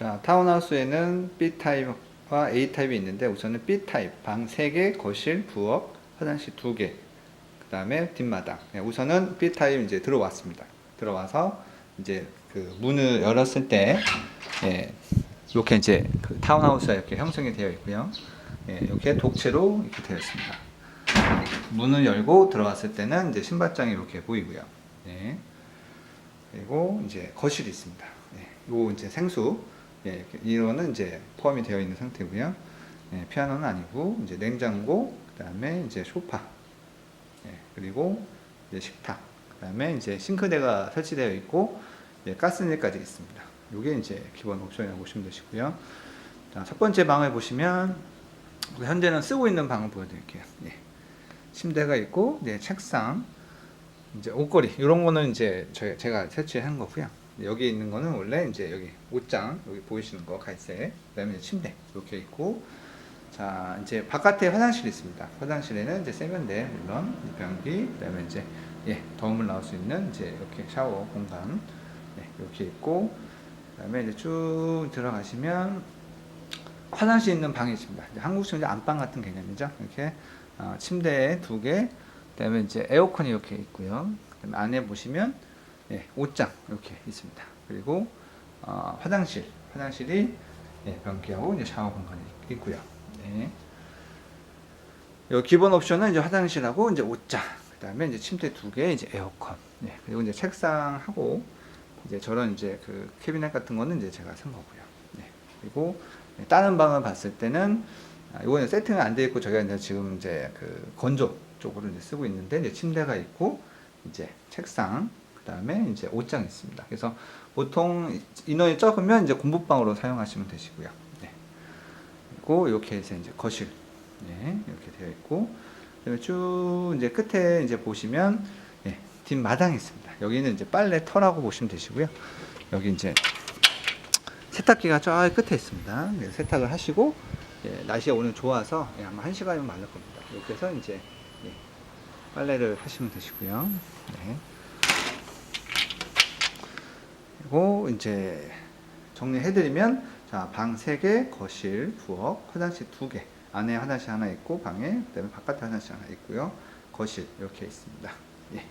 자, 타운하우스에는 B 타입과 A 타입이 있는데 우선은 B 타입 방 3개, 거실, 부엌, 화장실 2개. 그 다음에 뒷마당. 네, 우선은 B 타입 이제 들어왔습니다. 들어와서 이제 그 문을 열었을 때 예, 이렇게 이제 그 타운하우스가 이렇게 형성이 되어 있고요. 예, 이렇게 독채로 이렇게 되어 있습니다. 문을 열고 들어왔을 때는 이제 신발장이 이렇게 보이고요. 네. 그리고 이제 거실이 있습니다. 네. 요 이제 생수. 예, 이거는 이제 포함이 되어 있는 상태고요. 예, 피아노는 아니고 이제 냉장고, 그다음에 이제 소파. 예, 그리고 이제 식탁. 그다음에 이제 싱크대가 설치되어 있고 예, 가스실까지 있습니다. 요게 이제 기본 옵션이라고 보시면 되시고요. 자, 첫 번째 방을 보시면 현재는 쓰고 있는 방을 보여드릴게요. 예. 침대가 있고 이제 책상, 이제 옷걸이 이런 거는 이제 저 제가 설치한 거고요. 여기 있는 거는 원래 이제 여기 옷장 여기 보이시는 거 갈색, 그다음에 침대 이렇게 있고 자 이제 바깥에 화장실이 있습니다. 화장실에는 이제 세면대 물론 변기, 그다음에 이제 예 더움을 나올 수 있는 이제 이렇게 샤워 공간 네, 이렇게 있고 그다음에 이제 쭉 들어가시면 화장실 있는 방이 있습니다. 한국식으로 이제 안방 같은 개념이죠. 이렇게 어, 침대 두 개, 그다음에 이제 에어컨이 이렇게 있고요. 그다음에 안에 보시면 예, 옷장 이렇게 있습니다. 그리고 어, 화장실, 화장실이 예, 변기하고 이제 샤워 공간이 있고요. 네. 요 기본 옵션은 이제 화장실하고 이제 옷장, 그다음에 이제 침대 두 개, 이제 에어컨, 네. 그리고 이제 책상하고 이제 저런 이제 그 캐비넷 같은 거는 이제 제가 산 거고요. 네. 그리고 네, 다른 방을 봤을 때는 아, 이거는 세팅은 안 돼 있고 저희가 이제 지금 이제 그 건조 쪽으로 이제 쓰고 있는데 이제 침대가 있고 이제 책상 그 다음에 이제 옷장이 있습니다. 그래서 보통 인원이 적으면 이제 공부방으로 사용하시면 되시고요. 네. 그리고 이렇게 해서 이제 거실 네, 이렇게 되어 있고 그다음에 쭉 이제 끝에 이제 보시면 예, 뒷마당이 있습니다. 여기는 이제 빨래 터라고 보시면 되시고요. 여기 이제 세탁기가 저 끝에 있습니다. 그래서 세탁을 하시고 예, 날씨가 오늘 좋아서 예, 아마 한 시간이면 말릴 겁니다. 이렇게 해서 이제 예, 빨래를 하시면 되시고요. 네. 그리고 이제 정리해드리면 자, 방 3개, 거실, 부엌, 화장실 2개. 안에 화장실 하나 있고 방에 그 다음에 바깥에 화장실 하나 있고요. 거실 이렇게 있습니다. 예.